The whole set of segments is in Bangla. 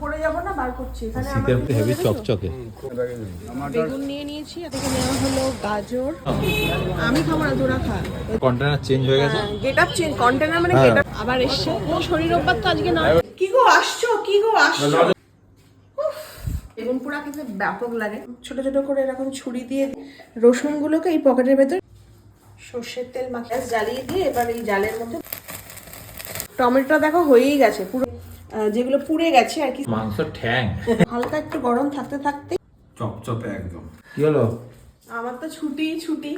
পড়ে যাব না বার করছি। এখানে শীতের কি হেভি? চকচকে। বেগুন নিয়ে নিয়েছি থেকে নেওয়া হলো গাজর। আমি খাব না তোরা খা। কন্টেনার চেঞ্জ হয়ে গেছে? গেট আপ চেঞ্জ কন্টেনার মানে হ্যাঁ। গেট আপ আবার এসছে। ও শরীর রোববার তো আজকে না। কি গো আসছো? কি গো আসছো? উফ, বেগুন পোড়া খেতে ব্যাপক লাগে। ছোট ছোট করে এরকম ছুরি দিয়ে রসুন গুলোকে এই পকেটের ভেতর সর্ষের তেল মাখিয়ে জ্বালিয়ে দিয়ে এবার এই জালের মধ্যে টমেটো দেখো হয়েই গেছে পুরো যেগুলো পুড়ে গেছে আর কি। মাংস ঠ্যাং। হালকা একটু গরম থাকতে থাকতে। চপচপে একদম। কি হলো? আমার তো ছুটি ছুটি।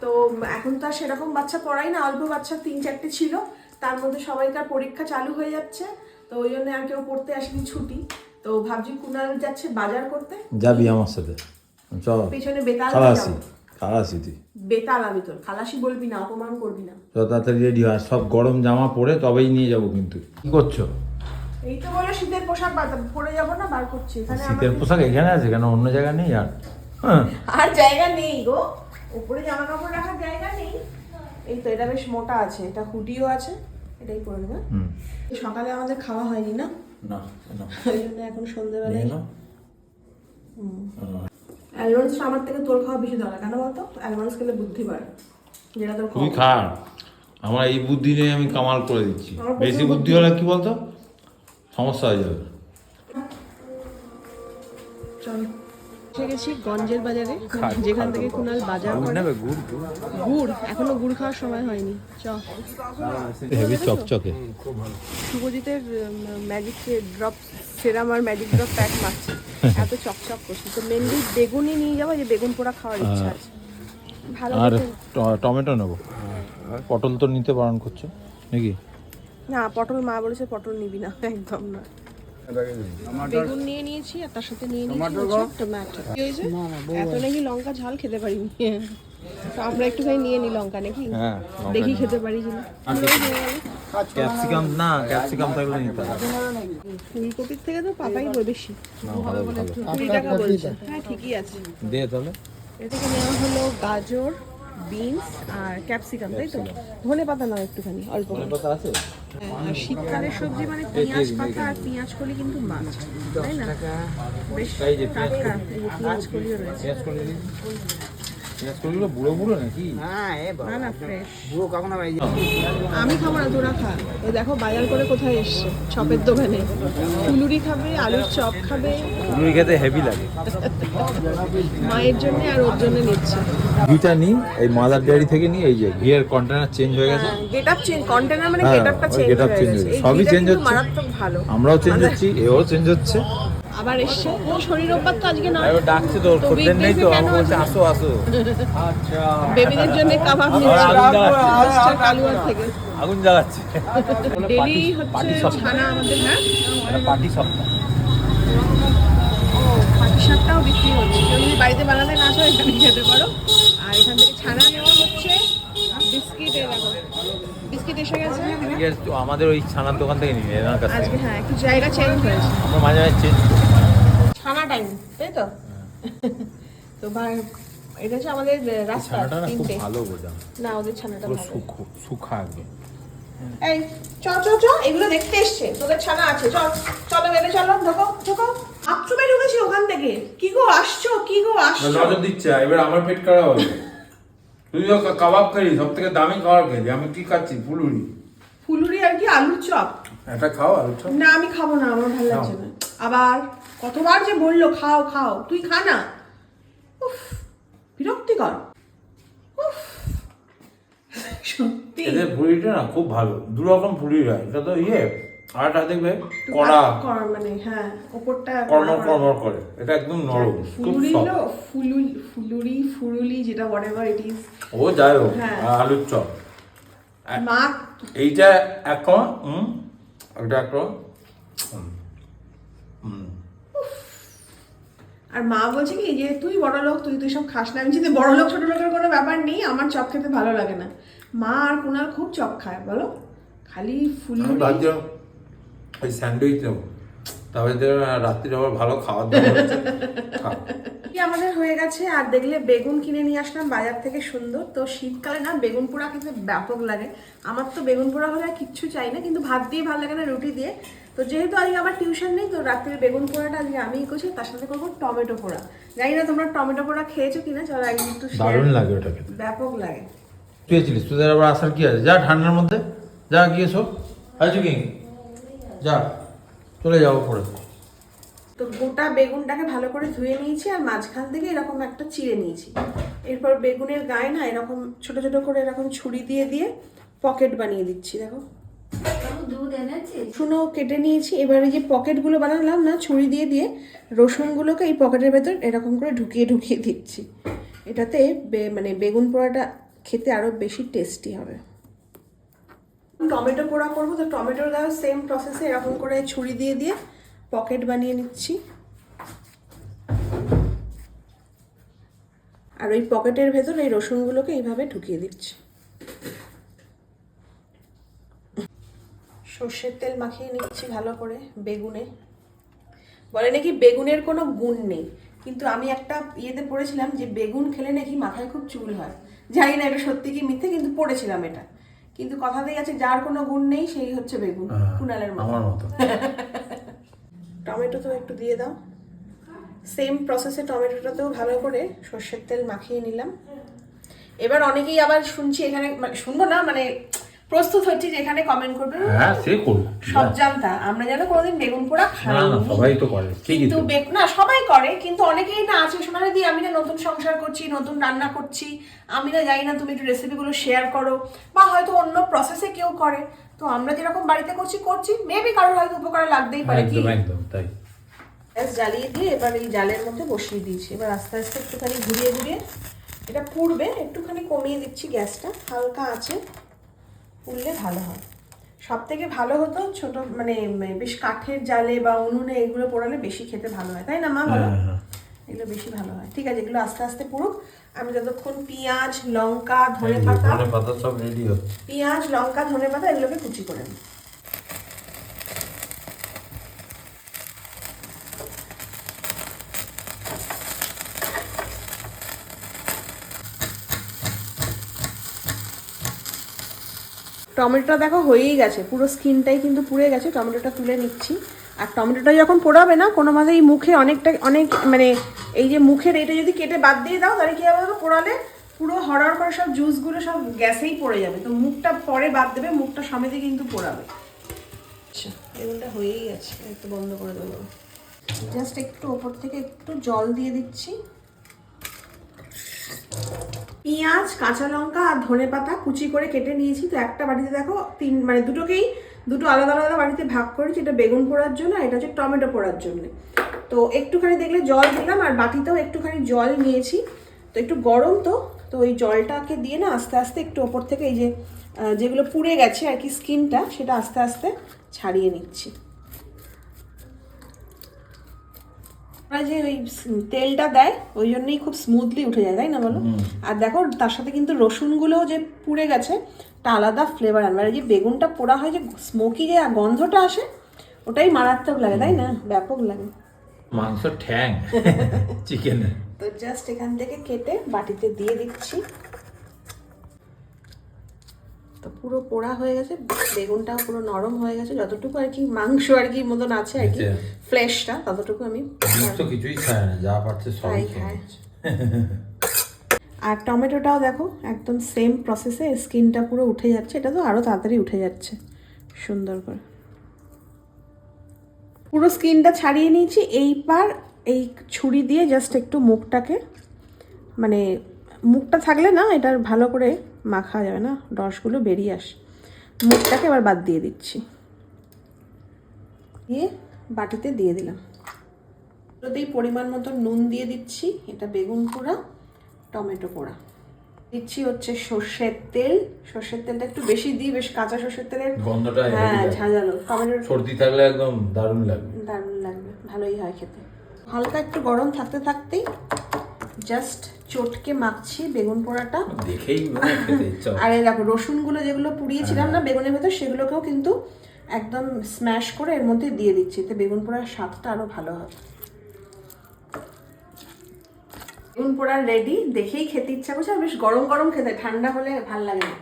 তো এখন তো আর সেরকম বাচ্চা পড়াই না অল্প বাচ্চা তিন চারটে ছিল। তার মধ্যে সবাইকার পরীক্ষা চালু হয়ে যাচ্ছে। তো ওই জন্য আর কেউ পড়তে আসেনি ছুটি। তো ভাবছি কুনাল যাচ্ছে বাজার করতে। যাবি আমার সাথে। চ পেছনে বেতাল খালাসি খালাসি তুই। বেতাল আমি তোর। খালাসি বলবি না অপমান করবি না। চ তাড়াতাড়ি রেডি হয় সব গরম জামা পরে তবেই নিয়ে যাব কিন্তু। কি করছ? এই তো বলে শীতের পোশাক পরে যাব না বার করছি। এখানে শীতের পোশাক এখানে আছে কেন অন্য জায়গা নেই আর। হ্যাঁ। আর জায়গা নেই গো। উপরে জামা কাপড় রাখার জায়গা নেই। এই তো এটা বেশ মোটা আছে এটা হুডিও আছে এটাই পরে নেবে। সকালে আমাদের খাওয়া হয়নি না? না না। ওই জন্য এখন সন্ধ্যেবেলায় নিয়ে আমার থেকে তোর খাওয়া বেশি দরকার কেন বলতো? অ্যালমন্ডস খেলে বুদ্ধি বাড়ে। যেটা তোর কম। খা। আমার এই বুদ্ধি নিয়ে আমি কামাল করে দিচ্ছি। বেশি বুদ্ধি। হলে কি বলতো? সমস্যা হয়ে যাবে। চল। এসে গেছি গঞ্জের বাজারে। যেখান থেকে কুনাল বাজার করে গুড় এখনও গুড় খাওয়ার সময় হয়নি। চ। হেভি চকচকে। শুভজিতের ম্যাজিক ড্রপ সেরাম আর ম্যাজিক ড্রপ প্যাক মারছে। এত চকচক করছে। তো মেনলি বেগুনই নিয়ে যাব যে বেগুন পোড়া খাওয়ার ইচ্ছা আছে। ভালো আর ট- টমেটো নেব। পটল তো নিতে বারণ করছ। নাকি? না পটল মা বলেছে পটল নিবি না একদম না। বেগুন নিয়ে নিয়েছি আর তার সাথে নিয়ে নিয়েছি হচ্ছে টমেটো। কি হয়েছে? এত নাকি লঙ্কা ঝাল খেতে পারিনি তো আমরা একটুখানি নিয়ে নি লঙ্কা নাকি? হ্যাঁ দেখি খেতে পারি কিনা। ক্যাপসিকাম? না ক্যাপসিকাম থাকলে নিতে হবে। ফুলকপির থেকে তো পাতাই বেশি। কুড়ি টাকা বলছে। হ্যাঁ ঠিকই আছে। দে তাহলে। এ থেকে নেওয়া হলো গাজর। বিনস আর ক্যাপসিকাম তাই তো? ধনে পাতা নাও একটুখানি অল্প আছে? হ্যাঁ, আর শীতকালের সবজি মানে পেঁয়াজ পাতা আর পেঁয়াজ কলি কিন্তু মাছ তাই না? বেশ টাটকা পেঁয়াজ কলিও রয়েছে। বুড়ো বুড়ো নাকি? না না ফ্রেশ আমি খাব না তোরা খা ওই দেখো বাজার করে কোথায় এসছে? চপের দোকানে। ফুলুরি খাবে আলুর চপ খাবে। খেতে হেভি লাগে। মায়ের জন্য আর ওর জন্য নিচ্ছে। ঘিটা নিই এই মাদার ডেয়ারি থেকে নিই এই যে ঘিয়ের কন্টেনার চেঞ্জ হয়ে গেছে। গেট আপ চেঞ্জ কন্টেনার মানে হ্যাঁ, গেট আপটা ওই চেঞ্জ হয়ে গেছে। সবই কিন্তু হচ্ছে। মারাত্মক ভালো। আমরাও চেঞ্জ হচ্ছি এও চেঞ্জ হচ্ছে। আবার এসছে। ও শরীর রোববার তো আজকে নয়। ডাকছে তো তো নেই তো, কেন বলছে, আসো আসো। বেবিদের জন্য কাবাব নিচ্ছে। কালুয়ার থেকে। আগুন জ্বালাচ্ছে। ডেলি হচ্ছে ছানা আমাদের হ্যাঁ? পার্টি সপ্তাহ পাটি শাকটাও বিক্রি হচ্ছে। যদি বাড়িতে বানাতে না চাও এখানে খেতে পারো। আর এখান থেকে ছানা নেওয়া হচ্ছে। বিস্কিট বিস্কিট এসে গেছে? আমাদের ওই ছানার দোকান থেকে নিয়ে এনার কাছ আজকে হ্যাঁ একটু জায়গা চেঞ্জ হয়েছে। আমরা মাঝে মাঝে চেঞ্জ ছানা টাইম তাই তো? তো ভাই এটা হচ্ছে আমাদের রাস্তা তিনটে। ভালো বোঝা না ওদের ছানাটা ভালো। সুখো সুখা এই চ চ চ এগুলো দেখতে এসছে। তোদের ছানা আছে। চল চলো বেবে চলো ঢোকো ঢোকো। বাথরুমে ঢুকেছি ওখান থেকে। কি গো আসছো? কি গো আসছো? নজর দিচ্ছে এবার আমার পেট খারাপ হবে। তুই কাবাব খাই সব থেকে দামি খাবার খেলি আমি কি খাচ্ছি? ফুলুরি। ফুলুরি আর কি আলুর চপ? এটা খাও আলু চপ। না আমি খাব না আমার ভালো লাগছে না। আবার কতবার যে বলল খাও খাও তুই খা না। উফ বিরক্তিকর। উফ সত্যি। এদের ফুলিটা না খুব ভালো। দু রকম ফুলি হয়। এটা তো ইয়ে আর দেখবে কড়া। মানে হ্যাঁ ওপরটা কর্মর কর্মর করে। এটা একদম নরম ফুলুরি ফুলুরি ফুলুরি যেটা হোয়াট এভার ইট ইজ ও যাই হোক হ্যাঁ। আলুর চপ। মা এইটা এক হুম এক আর মা বলছে কি যে তুই বড় লোক তুই তুই সব খাস না। আমি যদি বড় লোক ছোট লোকের কোনো ব্যাপার নেই আমার চপ খেতে ভালো লাগে না। মা আর কুনাল খুব চপ খায় বলো। খালি ফুলুরি ওই স্যান্ডউইচ নেব। দেখলাম রাত্রিরে আবার ভালো খাওয়ার দাওয়া আমাদের হয়ে গেছে আর দেখলে বেগুন কিনে নিয়ে আসলাম বাজার থেকে সুন্দর। তো শীতকালে না বেগুন পোড়া খেতে ব্যাপক লাগে। আমার তো বেগুন পোড়া হলে আর কিচ্ছু চাই না কিন্তু ভাত দিয়ে ভালো লাগে না রুটি দিয়ে। তো যেহেতু আজকে আমার টিউশন নেই তো রাত্রে বেগুন পোড়াটা আজকে আমিই করছি তার সাথে করব টমেটো পোড়া। জানি না তোমরা টমেটো পোড়া খেয়েছো কিনা চলো একদিন একটু দারুণ লাগে ওটা খেতে। ব্যাপক লাগে। তুই ছিলিস তোদের আবার আসার কি আছে? যা ঠান্ডার মধ্যে যা গিয়ে শো আছো কি? যা চলে যাব পরে তো গোটা বেগুনটাকে ভালো করে ধুয়ে নিয়েছি আর মাঝখান থেকে এরকম একটা চিড়ে নিয়েছি। এরপর বেগুনের গায়ে না এরকম ছোট ছোট করে এরকম ছুরি দিয়ে দিয়ে পকেট বানিয়ে দিচ্ছি দেখো। দুধ শুনো কেটে নিয়েছি। এবার এই যে পকেটগুলো বানালাম না ছুরি দিয়ে দিয়ে রসুনগুলোকে এই পকেটের ভেতর এরকম করে ঢুকিয়ে ঢুকিয়ে দিচ্ছি। এটাতে বে- মানে বেগুন পোড়াটা খেতে আরও বেশি টেস্টি হবে। টমেটো পোড়া করব, তো টমেটোর গায়ে সেম প্রসেসে এরকম করে ছুরি দিয়ে দিয়ে পকেট বানিয়ে নিচ্ছি। আর ওই পকেটের ভেতর এই রসুনগুলোকে এইভাবে ঢুকিয়ে দিচ্ছি। সর্ষের তেল মাখিয়ে নিচ্ছি ভালো করে বেগুনে। বলে নাকি বেগুনের কোনো গুণ নেই, কিন্তু আমি একটা ইয়েতে পড়েছিলাম যে বেগুন খেলে নাকি মাথায় খুব চুল হয়। জানি না এটা সত্যি কি মিথ্যে, কিন্তু পড়েছিলাম এটা। কিন্তু কথাতেই আছে যার কোনো গুণ নেই সেই হচ্ছে বেগুন কুনালের মতো। আমার মতো। টমেটো তো একটু দিয়ে দাও। সেম প্রসেসে টমেটোটাতেও ভালো করে সর্ষের তেল মাখিয়ে নিলাম। এবার অনেকেই আবার শুনছি এখানে মানে শুনব না মানে প্রস্তুত হচ্ছে যে এখানে কমেন্ট করবে। হ্যাঁ সে করুক সব জানতা আমরা যেন কোনোদিন বেগুন পোড়া না খাইনি। না সবাই তো করে কিন্তু না সবাই করে কিন্তু অনেকেই না আছে। শোনা দি আমি না নতুন সংসার করছি নতুন রান্না করছি। আমি না জানি না তুমি একটু রেসিপিগুলো শেয়ার করো বা হয়তো অন্য প্রসেসে কেউ করে। তো আমরা যেরকম বাড়িতে করছি করছি। মেবি কারোর হয়তো উপকারে লাগতেই পারে কি? একদম একদম তাই। গ্যাস জ্বালিয়ে দিয়ে এবার এই জালের মধ্যে বসিয়ে দিয়েছি। এবার আস্তে আস্তে একটুখানি ঘুরিয়ে ঘুরিয়ে এটা পুড়বে। একটুখানি কমিয়ে দিচ্ছি গ্যাসটা হালকা আছে। পুড়লে ভালো হয়। সব থেকে ভালো হতো ছোট মানে বেশ কাঠের জালে বা উনুনে এগুলো পোড়ালে বেশি খেতে ভালো হয়। তাই না মা বলো? হ্যাঁ, হ্যাঁ। এগুলো বেশি ভালো হয়। ঠিক আছে এগুলো আস্তে আস্তে পুরুক আমি যতক্ষণ পেঁয়াজ লঙ্কা ধনে পাতা ধনে পাতা সব রেডি হচ্ছে। পেঁয়াজ লঙ্কা ধনে পাতা এগুলোকে কুচি করে নিই। টমেটোটা দেখো হয়েই গেছে পুরো স্কিনটাই কিন্তু পুড়ে গেছে টমেটোটা তুলে নিচ্ছি। আর টমেটোটা যখন পোড়াবে না কোনো মাঝে এই মুখে অনেকটা অনেক মানে এই যে মুখের এটা যদি কেটে বাদ দিয়ে দাও তাহলে কি হবে পোড়ালে পুরো হরহর করে সব জুসগুলো সব গ্যাসেই পড়ে যাবে। তো মুখটা পরে বাদ দেবে মুখটা সমেতে কিন্তু পোড়াবে। আচ্ছা। হয়েই গেছে একটু বন্ধ করে দেবো। জাস্ট একটু ওপর থেকে একটু জল দিয়ে দিচ্ছি। পেঁয়াজ, কাঁচা লঙ্কা আর ধনে পাতা কুচি করে কেটে নিয়েছি। তো একটা বাড়িতে দেখো, তিন মানে দুটোকেই, দুটো আলাদা আলাদা বাড়িতে ভাগ করেছি। এটা বেগুন পোড়ার জন্য আর এটা হচ্ছে টমেটো পোড়ার জন্য। তো একটুখানি দেখলে জল দিলাম আর বাটিতেও একটুখানি জল নিয়েছি। তো একটু গরম তো তো ওই জলটাকে দিয়ে না আস্তে আস্তে একটু ওপর থেকে এই যে যেগুলো পুড়ে গেছে আর কি স্কিনটা সেটা আস্তে আস্তে ছাড়িয়ে নিচ্ছি। ওরা যে ওই তেলটা দেয় ওই জন্যই খুব স্মুথলি উঠে যায় তাই না বলো? আর দেখো তার সাথে কিন্তু রসুনগুলোও যে পুড়ে গেছে একটা আলাদা ফ্লেভার আনবে। আর যে বেগুনটা পোড়া হয় যে স্মোকি যে গন্ধটা আসে ওটাই মারাত্মক লাগে তাই না? ব্যাপক লাগে। মাংস ঠ্যাং চিকেনের তো জাস্ট এখান থেকে কেটে বাটিতে দিয়ে দিচ্ছি। তো পুরো পোড়া হয়ে গেছে বেগুনটাও পুরো নরম হয়ে গেছে যতটুকু আর কি মাংস আর কি মতন আছে আর কি। ফ্লেশটা ততটুকু আমি তো কিছুই খায় না যা পারছে সবই খায়। আর টমেটোটাও দেখো একদম সেম প্রসেসে স্কিনটা পুরো উঠে যাচ্ছে এটা তো আরও তাড়াতাড়ি উঠে যাচ্ছে সুন্দর করে পুরো স্কিনটা ছাড়িয়ে নিয়েছি এইবার এই ছুরি দিয়ে জাস্ট একটু মুখটাকে মানে মুখটা থাকলে না এটার ভালো করে মাখা যাবে না রসগুলো বেরিয়ে আসে। মুখটাকে এবার বাদ দিয়ে দিচ্ছি। দিয়ে বাটিতে দিয়ে দিলাম। ওতেই পরিমাণ মতো নুন দিয়ে দিচ্ছি এটা বেগুন পোড়া টমেটো পোড়া। দিচ্ছি হচ্ছে সর্ষের তেল। সর্ষের তেলটা একটু বেশি দিই বেশ কাঁচা সর্ষের তেলের। গন্ধটা হ্যাঁ। ঝাঁঝালো। টমেটোর সর্দি থাকলে একদম দারুণ লাগবে। দারুণ লাগবে ভালোই হয় খেতে। হালকা একটু গরম থাকতে থাকতেই জাস্ট চটকে মাখছি বেগুন পোড়াটা। দেখেই মানে। আর এই দেখো রসুনগুলো যেগুলো পুড়িয়েছিলাম না বেগুনের ভেতর সেগুলোকেও কিন্তু একদম স্ম্যাশ করে এর মধ্যে দিয়ে দিচ্ছি। এতে বেগুন পোড়ার স্বাদটা আরও ভালো হবে। বেগুন পোড়া রেডি দেখেই খেতে ইচ্ছা করছে আর বেশ গরম গরম খেতে ঠান্ডা হলে ভালো লাগে না।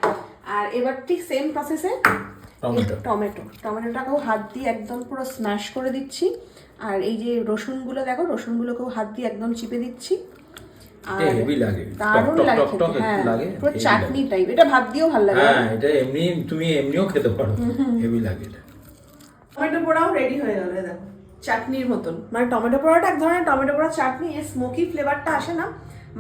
আর এবার ঠিক সেম প্রসেসে টমেটো। টমেটো টমেটোটাকেও হাত দিয়ে একদম পুরো স্ম্যাশ করে দিচ্ছি। আর এই যে রসুনগুলো দেখো রসুনগুলোকেও হাত দিয়ে একদম চিপে দিচ্ছি। আর লাগে। দারুণ টক টক লাগে টক খেতে টক একটু লাগে, পুরো চাটনি টাইপ এটা ভাত দিয়েও ভালো লাগে। হ্যাঁ এটা এমনি তুমি এমনিও খেতে পারো। হেভি লাগে এটা। টমেটো পোড়াও রেডি হয়ে গেল দেখো চাটনির মতন। মানে টমেটো পোড়াটা এক ধরনের টমেটো পোড়া চাটনি এর স্মোকি ফ্লেভারটা আসে না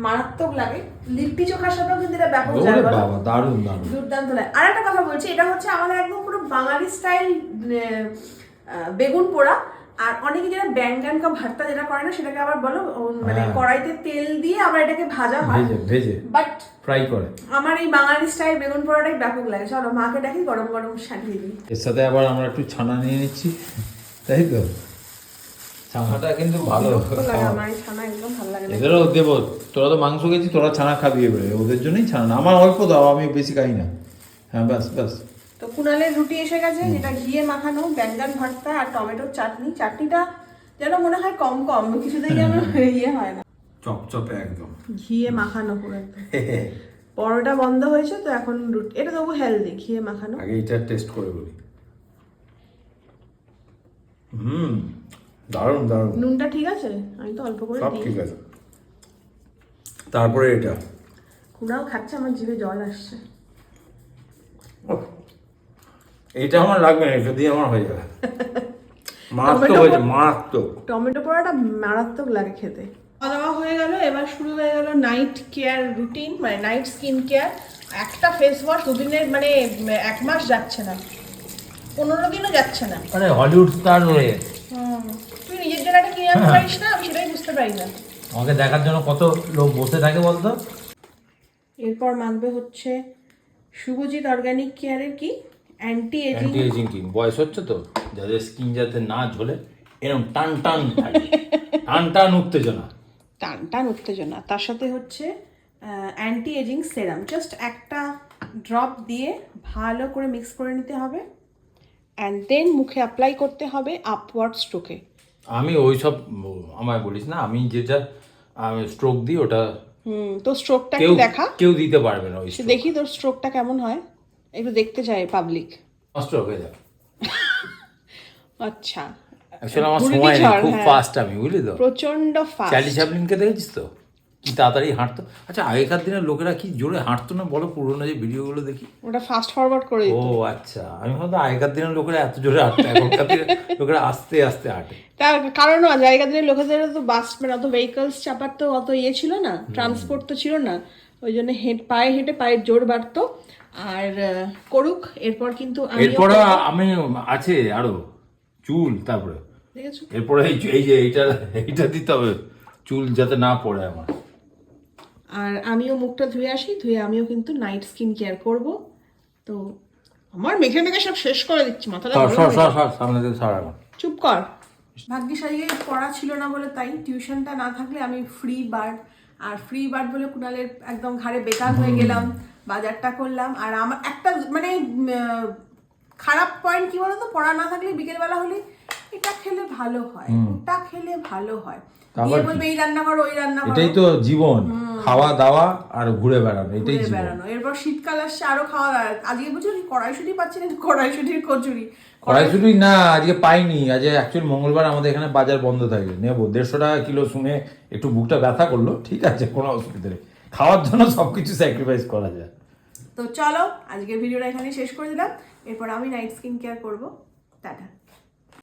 মারাত্মক লাগে। লিট্টি চোখার সাথেও কিন্তু এটা ব্যাপক যায় বাবা দারুণ দারুণ। দুর্দান্ত লাগে। আর একটা কথা বলছি এটা হচ্ছে আমাদের একদম পুরো বাঙালি স্টাইল বেগুন পোড়া। আর অনেকে যারা ব্যাঙ্গান কা ভর্তা যেটা করে না সেটাকে আবার বলো মানে হ্যাঁ। কড়াইতে তেল দিয়ে আবার এটাকে ভাজা হয়। ভেজে ভেজে। বাট ফ্রাই করে। আমার এই বাঙালি স্টাইল বেগুন পোড়াটাই ব্যাপক লাগে। চলো মাকে ডাকি গরম গরম সাজিয়ে দিই। এর সাথে আবার আমরা একটু ছানা নিয়ে নিচ্ছি। তাই তো? ছানাটা কিন্তু ভালো। বিরক্ত লাগে আমার ছানা একদম ভালো লাগে। এদেরও দেবো। তোরা তো মাংস খেয়েছি তোরা ছানা খাবি এবারে। ওদের জন্যই ছানা আমার অল্প দাও আমি বেশি খাই না। হ্যাঁ ব্যাস ব্যাস। তো কুনালের রুটি এসে গেছে যেটা ঘিয়ে মাখানো ব্যাঙ্গান ভর্তা আর টমেটোর চাটনি। চাটনিটা যেন মনে হয় কম কম কিছুতেই যেন ইয়ে হয় না। চপচপে একদম। ঘিয়ে মাখানো পুরো একদম। পরোটা বন্ধ হয়েছে তো এখন রুটি এটা তবু হেলদি ঘিয়ে মাখানো। আগে এটা টেস্ট করে বলি। হুম দারুণ দারুণ। নুনটা ঠিক আছে? আমি তো অল্প করে সব ঠিক আছে। তারপরে এটা? কুনাও খাচ্ছে আমার জিভে জল আসছে। ওহ, এটা আমার লাগবে না এটা দিয়ে আমার হয়ে যাবে। মারাত্মক হয়েছে মারাত্মক। টমেটো পোড়াটা মারাত্মক লাগে খেতে। খাওয়া দাওয়া হয়ে গেল এবার শুরু হয়ে গেল নাইট কেয়ার রুটিন মানে নাইট স্কিন কেয়ার একটা ফেস ওয়াশ দুদিনের মানে এক মাস যাচ্ছে না। পনেরো দিনও যাচ্ছে না। মানে হলিউড স্টার হয়ে। তুই নিজের জন্য একটা কিনে আনতে পারিস না আমি সেটাই বুঝতে পারি না। আমাকে দেখার জন্য কত লোক বসে থাকে বলতো? এরপর মানবে হচ্ছে শুভজিৎ অর্গানিক কেয়ারের কি? Anti ageing anti ageing cream বয়স হচ্ছে তো? যাদের স্কিন যাতে না ঝোলে এরকম টান টান থাকে। টান টান উত্তেজনা। টান টান উত্তেজনা। তার সাথে হচ্ছে অ্যান্টি এজিং সেরাম জাস্ট একটা ড্রপ দিয়ে ভালো করে মিক্স করে নিতে হবে। অ্যান্ড দেন মুখে অ্যাপ্লাই করতে হবে আপওয়ার্ড স্ট্রোকে আমি ওই সব আমায় বলিস না আমি যেটা আমি স্ট্রোক দিই ওটা হুম তো স্ট্রোকটা কেউ দেখা? কেউ দিতে পারবে না ওই সে দেখি তোর স্ট্রোকটা কেমন হয়। একটু দেখতে চাই পাবলিক হয়ে যাবে। আচ্ছা। অ্যাকচুয়ালি আমার সময় নেই খুব হ্যাঁ। ফাস্ট আমি বুঝলি তো? প্রচণ্ড ফাস্ট চার্লি চ্যাপলিনকে দেখেছিস তো? কি তাড়াতাড়ি হাঁটতো? আচ্ছা আগেকার দিনের লোকেরা কি জোরে হাঁটতো না? বলো পুরোনো যে ভিডিওগুলো দেখি। ওটা ফাস্ট ফরওয়ার্ড করে ও আচ্ছা। আমি ভাবতো আগেকার দিনের লোকেরা এত জোরে হাঁটতো এখনকার দিনের লোকেরা আস্তে আস্তে হাঁটে। তার কারণ জায়গা দিনের লোকেদের তো বাস মানে অত ভেহিকলস চাপার তো অত ইয়ে ছিল না ট্রান্সপোর্ট তো ছিল না। ওই জন্য হেঁট পায়ে হেঁটে পায়ের জোর বাড়তো। আর করুক এরপর কিন্তু আমিও এরপরে আমি আছে আরও চুল তারপরে। এরপরে এই যে এইটা এইটা দিতে হবে চুল যাতে না পড়ে আমার। আর আমিও মুখটা ধুয়ে আসি ধুয়ে আমিও কিন্তু নাইট স্কিন কেয়ার করব। তো আমার মেখে মেখে সব শেষ করে দিচ্ছি মাথাটা সর সর সর সর সামনে সর এখন চুপ কর। ভাগ্যিস আজকে পড়া ছিল না বলে তাই টিউশনটা না থাকলে আমি ফ্রি বার্ড আর ফ্রি বার্ড বলে কুণালের একদম ঘাড়ে বেকার হয়ে গেলাম। বাজারটা করলাম। আর আমার একটা মানে খারাপ পয়েন্ট কি বলতো? পড়া না থাকলে বিকেলবেলা হলে এটা খেলে ভালো হয়। ওটা খেলে ভালো হয়। আবার বলবে এই রান্না করো ওই রান্না করো। এটাই তো জীবন। খাওয়া দাওয়া আর ঘুরে বেড়ানো এটাই জীবন। বেড়ানো। এরপর শীতকাল আসছে আরও খাওয়া দাওয়া। আজকে বুঝছ কড়াইশুটি পাচ্ছি না কড়াইশুটির কচুরি। কড়াইশুটি না আজকে পাইনি। আজ অ্যাকচুয়ালি মঙ্গলবার আমাদের এখানে বাজার বন্ধ থাকে। নেব দেড়শো টাকা কিলো শুনে একটু বুকটা ব্যথা করল ঠিক আছে কোনো অসুবিধা নেই। খাওয়ার জন্য সবকিছু স্যাক্রিফাইস করা যায়। তো চলো, আজকের ভিডিওটা এখানে শেষ করে দিলাম। এরপর আমি নাইট স্কিন কেয়ার করব। টাটা।